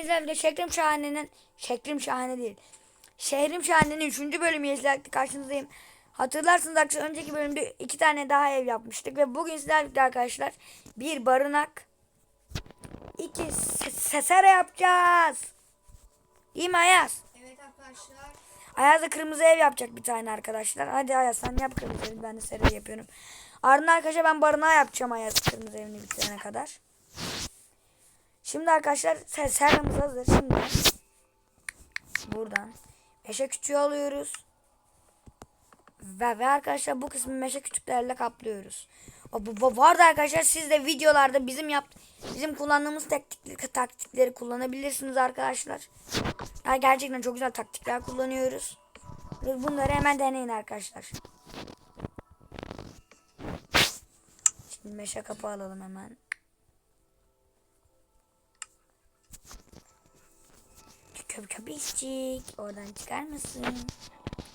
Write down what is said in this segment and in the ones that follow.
bugün sizlerle Şekrim Şahane'nin Şekrim Şahane değil. Şehrim Şahane'nin 3. bölümü sizlerle karşınızdayım. Hatırlarsınız arkadaşlar önceki bölümde iki tane daha ev yapmıştık ve bugün sizlerle arkadaşlar bir barınak iki se- sesere yapacağız. Değil mi Ayaz? Evet arkadaşlar. Ayaz da kırmızı ev yapacak bir tane arkadaşlar. Hadi Ayaz sen yap kırmızı evi ben de seri yapıyorum. Ardından arkadaşlar ben barınağı yapacağım Ayaz kırmızı evini bitirene kadar. Şimdi arkadaşlar ser serimiz hazır. Şimdi buradan meşe küçüğü alıyoruz. Ve, ve arkadaşlar bu kısmı meşe küçüklerle kaplıyoruz. O, bu, bu vardı arkadaşlar siz de videolarda bizim yap bizim kullandığımız taktikleri, taktikleri kullanabilirsiniz arkadaşlar. Ya gerçekten çok güzel taktikler kullanıyoruz. Bunları hemen deneyin arkadaşlar. Şimdi meşe kapı alalım hemen. Köp köpüşcik. Oradan çıkar mısın?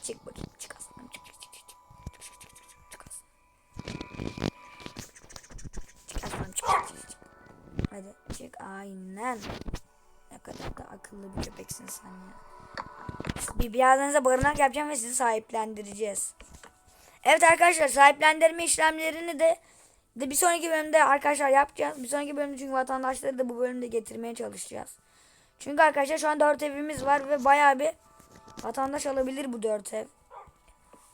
Çık bakayım. Çık aslanım. Çık çık çık çık. Çık çık çık çık çık. Aslanım. Çık aslanım. Çık çık çık. Hadi çık. Aynen. Ne kadar da akıllı bir köpeksin sen ya. Bir birazdan barınak yapacağım ve sizi sahiplendireceğiz. Evet arkadaşlar sahiplendirme işlemlerini de de bir sonraki bölümde arkadaşlar yapacağız. Bir sonraki bölümde çünkü vatandaşları da bu bölümde getirmeye çalışacağız. Çünkü arkadaşlar şu an 4 evimiz var ve bayağı bir vatandaş alabilir bu 4 ev.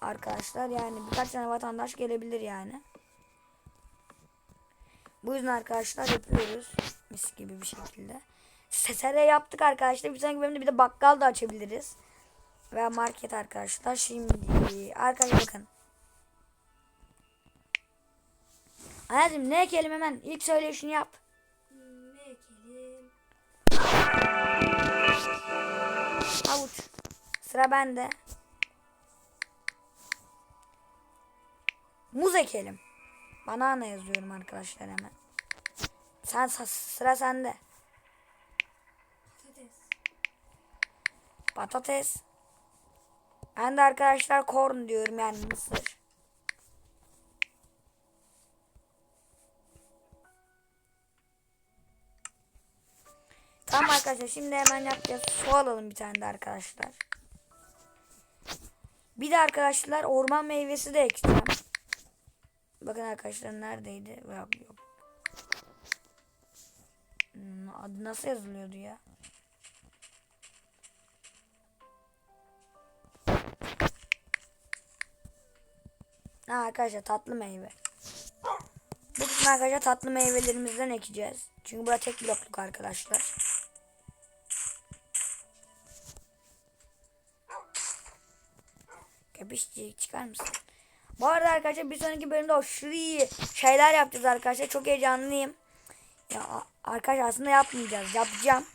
Arkadaşlar yani birkaç tane vatandaş gelebilir yani. Bu yüzden arkadaşlar yapıyoruz. Mis gibi bir şekilde. Sesere yaptık arkadaşlar. Bir sonraki bölümde bir de bakkal da açabiliriz. Veya market arkadaşlar. Şimdi arkadaşlar bakın. Hayatım ne ekelim hemen. İlk söyleyişini yap. Havuç. Sıra bende. Muz ekelim. Banana yazıyorum arkadaşlar hemen. Sen sıra sende. Patates. Patates. Ben de arkadaşlar corn diyorum yani mısır. Tamam arkadaşlar şimdi hemen yapacağız. Su alalım bir tane de arkadaşlar. Bir de arkadaşlar orman meyvesi de ekeceğim. Bakın arkadaşlar neredeydi? Yok yok. Hmm, Adı nasıl yazılıyordu ya? Ha arkadaşlar tatlı meyve. Bu kısmı arkadaşlar tatlı meyvelerimizden ekeceğiz. Çünkü burada tek blokluk arkadaşlar. Köpüşcük çıkar mısın? Bu arada arkadaşlar bir sonraki bölümde aşırı iyi şeyler yapacağız arkadaşlar. Çok heyecanlıyım. Ya arkadaşlar aslında yapmayacağız. Yapacağım.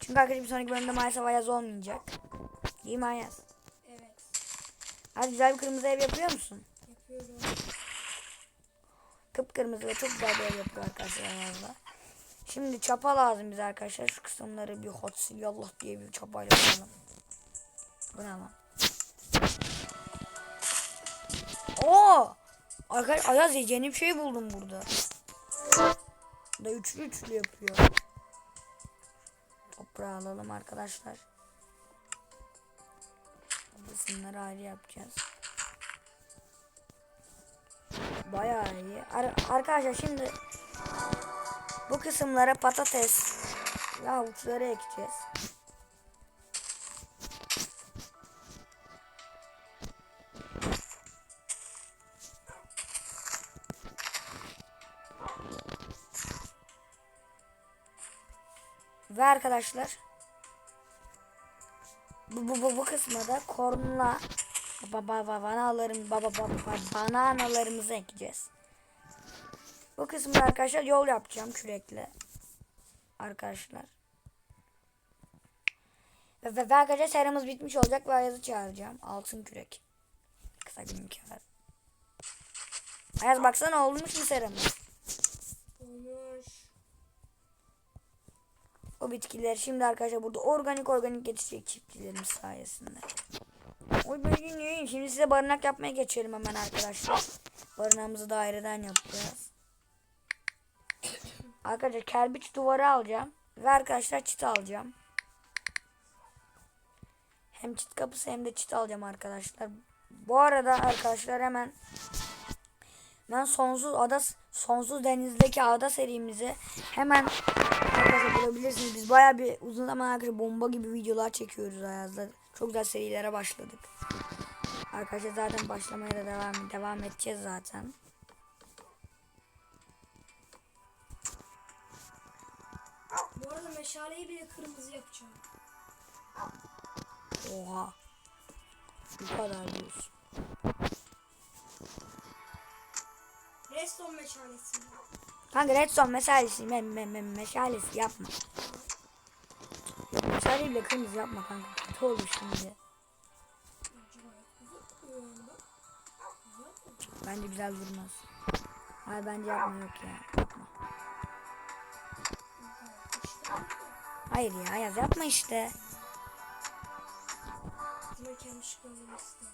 Çünkü arkadaşlar bir sonraki bölümde maalesef Ayaz olmayacak. Değil mi Ayaz? Evet. Hadi güzel bir kırmızı ev yapıyor musun? Yapıyorum. Kıpkırmızı ve çok güzel bir ev yapıyor arkadaşlar Ayaz'la. Şimdi çapa lazım bize arkadaşlar. Şu kısımları bir hot sillallah diye bir çapayla yapalım. Bu ne lan? Oo! Arkadaşlar Ayaz yeni bir şey buldum burada. Da üçlü üçlü yapıyor. Toprağı alalım arkadaşlar. Bu kısımları ayrı yapacağız. Bayağı iyi. Ar- arkadaşlar şimdi bu kısımlara patates ve havuçları ekeceğiz. Ve arkadaşlar bu bu bu, bu kısma da kornla baba banalarım baba baba bananalarımızı ekeceğiz. Bu kısımda arkadaşlar yol yapacağım kürekle. Arkadaşlar. Ve, ve, ve arkadaşlar seramız bitmiş olacak ve Ayaz'ı çağıracağım. Altın kürek. Kısa gün kağıt. Ayaz baksana olmuş mu seramız? O bitkiler şimdi arkadaşlar burada organik organik yetişecek çiftçilerimiz sayesinde. Oy ben yiyeyim. Şimdi size barınak yapmaya geçelim hemen arkadaşlar. Barınağımızı daireden yapacağız. Arkadaşlar kerpiç duvarı alacağım. Ve arkadaşlar çit alacağım. Hem çit kapısı hem de çit alacağım arkadaşlar. Bu arada arkadaşlar hemen ben sonsuz ada sonsuz denizdeki ada serimizi hemen arkadaşlar bulabilirsiniz. Biz baya bir uzun zaman arkadaşlar bomba gibi videolar çekiyoruz Ayaz'da. Çok güzel serilere başladık. Arkadaşlar zaten başlamaya da devam devam edeceğiz zaten. Bu arada meşaleyi bile kırmızı yapacağım. Oha. Bu kadar diyorsun. Redstone meşalesi. Kanka redstone meşalesi, me, me, me, meşalesi yapma. Meşaleyi bile kırmızı yapma kanka. Kötü olur şimdi. Bence güzel. Durmaz. Hayır bence yapma yok ya. Yapma. Hayır ya Ayaz yapma işte. Buna kendi şıkkınlığını istemiyorum.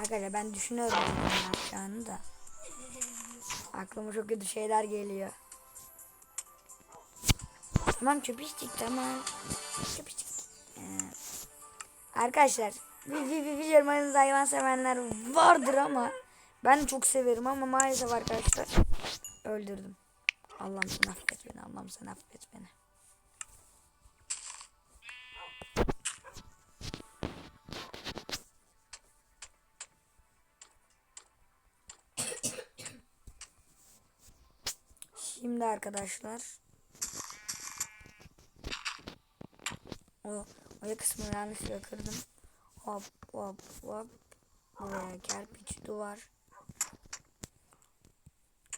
Arkadaşlar ben düşünüyorum ne yapacağını da. Aklıma çok kötü şeyler geliyor. Tamam çöp içtik tamam. Çöp içtik. Ee, arkadaşlar biliyorum aranızda hayvan sevenler vardır ama ben çok severim ama maalesef arkadaşlar öldürdüm. Allah'ım sen affet beni Allah'ım sen affet beni. Şimdi arkadaşlar o o kısmını yanlışlıkla kırdım. Hop hop hop. Buraya kerpiç duvar.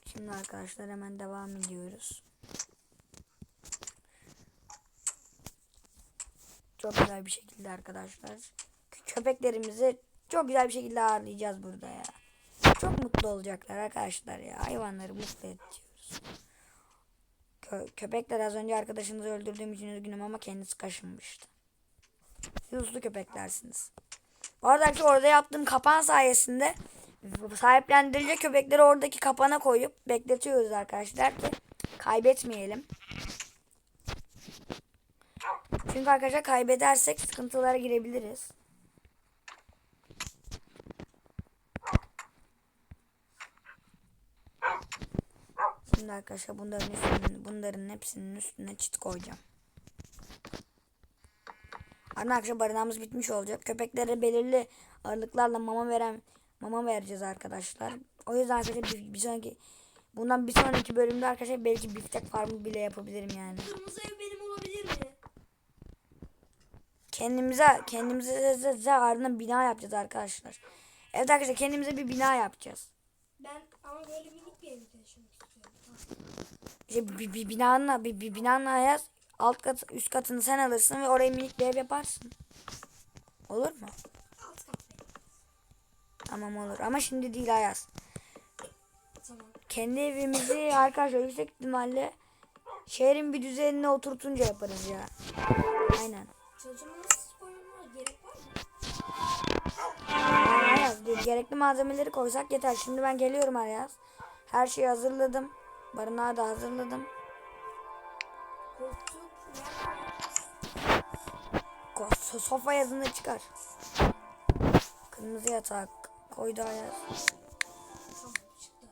Şimdi arkadaşlar hemen devam ediyoruz. Çok güzel bir şekilde arkadaşlar. Köpeklerimizi çok güzel bir şekilde ağırlayacağız burada ya. Çok mutlu olacaklar arkadaşlar ya. Hayvanları mutlu edeceğiz. Kö- köpekler az önce arkadaşınızı öldürdüğüm için üzgünüm ama kendisi kaşınmıştı. Siz uslu köpeklersiniz. Bu arada orada yaptığım kapan sayesinde sahiplendirilecek köpekleri oradaki kapana koyup bekletiyoruz arkadaşlar ki kaybetmeyelim. Çünkü arkadaşlar kaybedersek sıkıntılara girebiliriz. Şimdi arkadaşlar bunların üstüne, bunların hepsinin üstüne çit koyacağım. Ardından arkadaşlar barınağımız bitmiş olacak. Köpeklere belirli aralıklarla mama veren mama vereceğiz arkadaşlar. O yüzden arkadaşlar bir, bir sonraki bundan bir sonraki bölümde arkadaşlar belki biftek farmı bile yapabilirim yani. Kırmızı ev benim olabilir mi? Kendimize kendimize ze- ze- ardından bina yapacağız arkadaşlar. Evet arkadaşlar kendimize bir bina yapacağız. Ben ama böyle minik bir evde yaşamak Ha. İşte bir, bir binanın bir, bir binanın ayaz alt kat üst katını sen alırsın ve oraya minik bir ev yaparsın. Olur mu? Tamam olur ama şimdi değil Ayaz. Tamam. Kendi evimizi arkadaşlar yüksek ihtimalle şehrin bir düzenine oturtunca yaparız ya. Aynen. Ayaz. Ge- Gerekli malzemeleri koysak yeter. Şimdi ben geliyorum Ayaz. Her şeyi hazırladım. Barınağı da hazırladım. Koltuk Ko- so- sofa yazını çıkar. Kırmızı yatak koydu Ayaz. Tamam çıktı.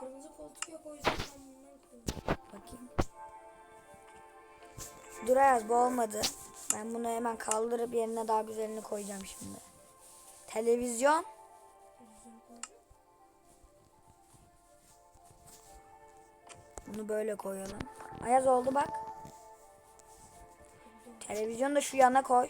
Kırmızı koltuk yok o yüzden ben bundan. Bakayım. Dur Ayaz bu olmadı. Ben bunu hemen kaldırıp yerine daha güzelini koyacağım şimdi. Televizyon Bunu böyle koyalım. Ayaz oldu bak. Televizyonu da şu yana koy.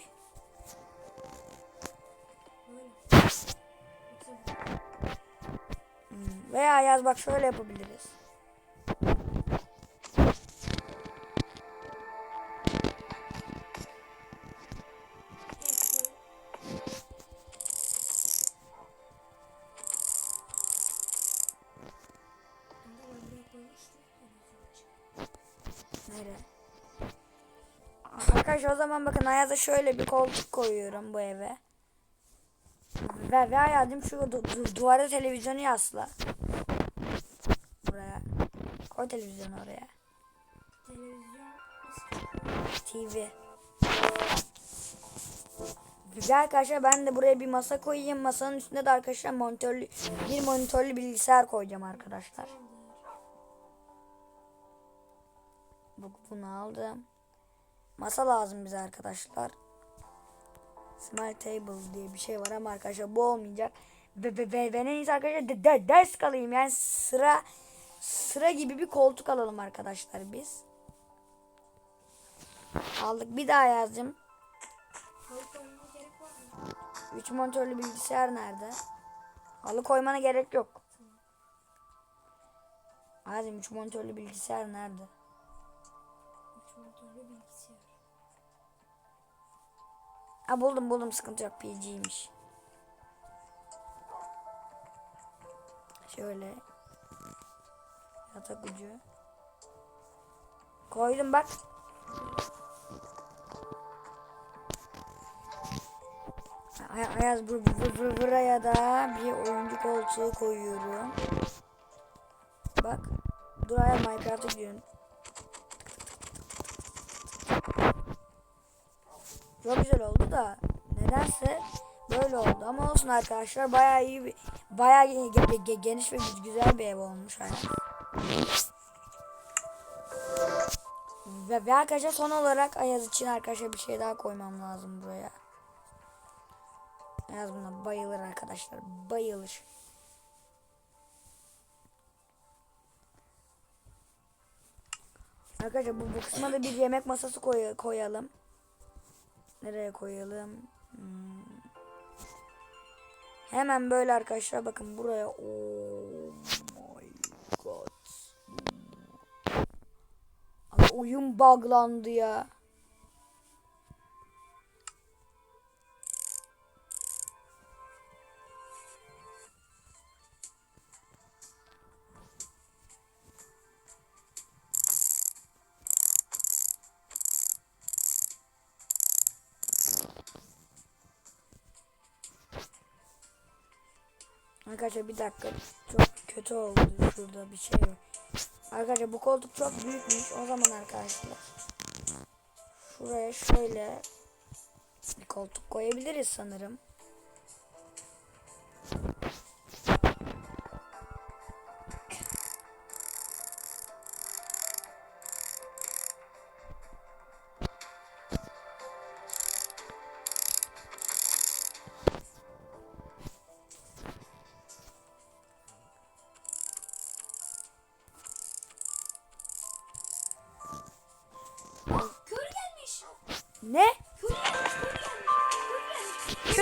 Hmm. Veya Ayaz bak şöyle yapabiliriz. Nereye? Arkadaşlar o zaman bakın Ayaz'a şöyle bir koltuk koyuyorum bu eve. Ve, ve Ayaz'cığım şu du- du- duvara televizyonu yasla. Koy televizyonu oraya. TV. Güzel arkadaşlar ben de buraya bir masa koyayım. Masanın üstünde de arkadaşlar monitörlü bir monitörlü bilgisayar koyacağım arkadaşlar. Bunu aldım. Masa lazım bize arkadaşlar. Smart table diye bir şey var ama arkadaşlar bu olmayacak. Ve, ve, ve, ve en arkadaşlar de, de, desk alayım. Yani sıra sıra gibi bir koltuk alalım arkadaşlar biz. Aldık. Bir daha yazdım. Halı koymama gerek var mı? 3 monitörlü bilgisayar nerede? Halı koymana gerek yok. Azim 3 monitörlü bilgisayar nerede? Motorlu bilgisayar. Ha buldum buldum sıkıntı yok PG'ymiş. Şöyle. Yatak ucu. Koydum bak. Ay- Ayaz bur bur- bur- buraya da bir oyuncu koltuğu koyuyorum. Bak. Dur Ayaz Minecraft'a gidiyorum. Çok güzel oldu da nedense böyle oldu ama olsun arkadaşlar bayağı iyi bir bayağı ge- ge- ge- geniş ve güzel bir ev olmuş yani. Ve, ve arkadaşlar son olarak Ayaz için arkadaşlar bir şey daha koymam lazım buraya. Ayaz buna bayılır arkadaşlar bayılır. Arkadaşlar bu, bu kısma da bir yemek masası koy, koyalım. Nereye koyalım? Hmm. Hemen böyle arkadaşlar bakın buraya. Oh my god. Abi oyun buglandı ya. Arkadaşlar bir dakika çok kötü oldu şurada bir şey var. Arkadaşlar bu koltuk çok büyükmüş o zaman arkadaşlar. Şuraya şöyle bir koltuk koyabiliriz sanırım.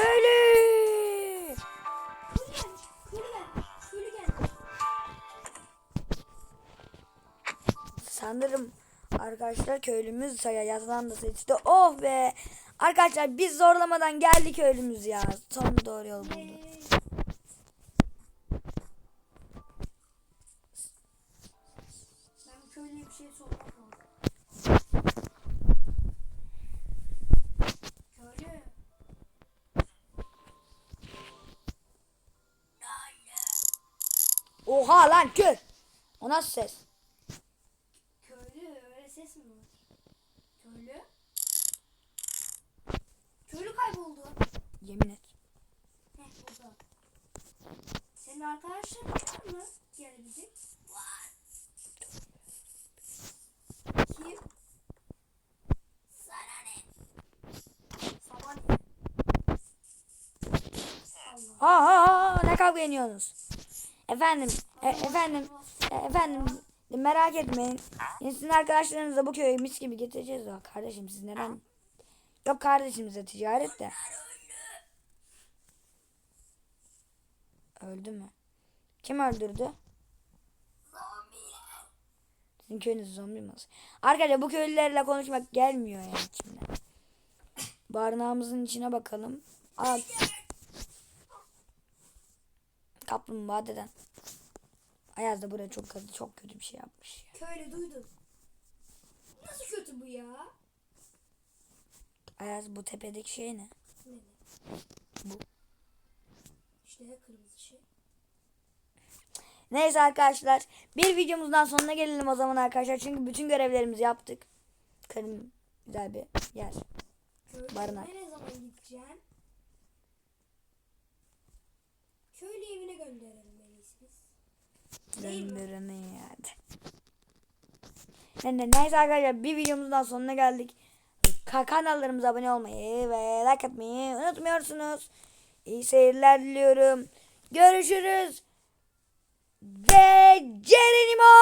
Gelmiş. Sanırım arkadaşlar köylümüz sayayatından da seçti. Oh be! Arkadaşlar biz zorlamadan geldi köylümüz ya. Son doğru yol buldu. Oha lan köy! O nasıl ses? Köylü öyle ses mi var? Köylü. Köylü kayboldu. Yemin et. Heh burada. Senin arkadaşların var mı? Gelebilecek. Var. Kim? Sana ne? Allah. Ha ha ha ne kavga ediyorsunuz? Efendim, e- efendim, e- efendim merak etmeyin. Sizin arkadaşlarınızla bu köyü mis gibi getireceğiz. Ya kardeşim siz neden? Yok kardeşim size ticaret de. Öldü mü? Kim öldürdü? Sizin köyünüz zombi mi? Arkadaşlar bu köylülerle konuşmak gelmiyor yani içimden. Barınağımızın içine bakalım. Aa, kaplumbağa deden. Ayaz da buraya çok kötü, çok kötü bir şey yapmış. ya. Köylü duydun. Nasıl kötü bu ya? Ayaz bu tepedeki şey ne? Ne? Bu. İşte kırmızı şey. Neyse arkadaşlar bir videomuzdan sonuna gelelim o zaman arkadaşlar. Çünkü bütün görevlerimizi yaptık. Karım güzel bir yer. Barınak. ne zaman gideceksin? Köylü evine gönderelim en iyisi biz. Değil mi? Döndürün hadi. Ne- ne- Neyse arkadaşlar bir videomuzdan sonuna geldik. Ka- Kanallarımıza abone olmayı ve like atmayı unutmuyorsunuz. İyi seyirler diliyorum. Görüşürüz. Ve Cerenimo!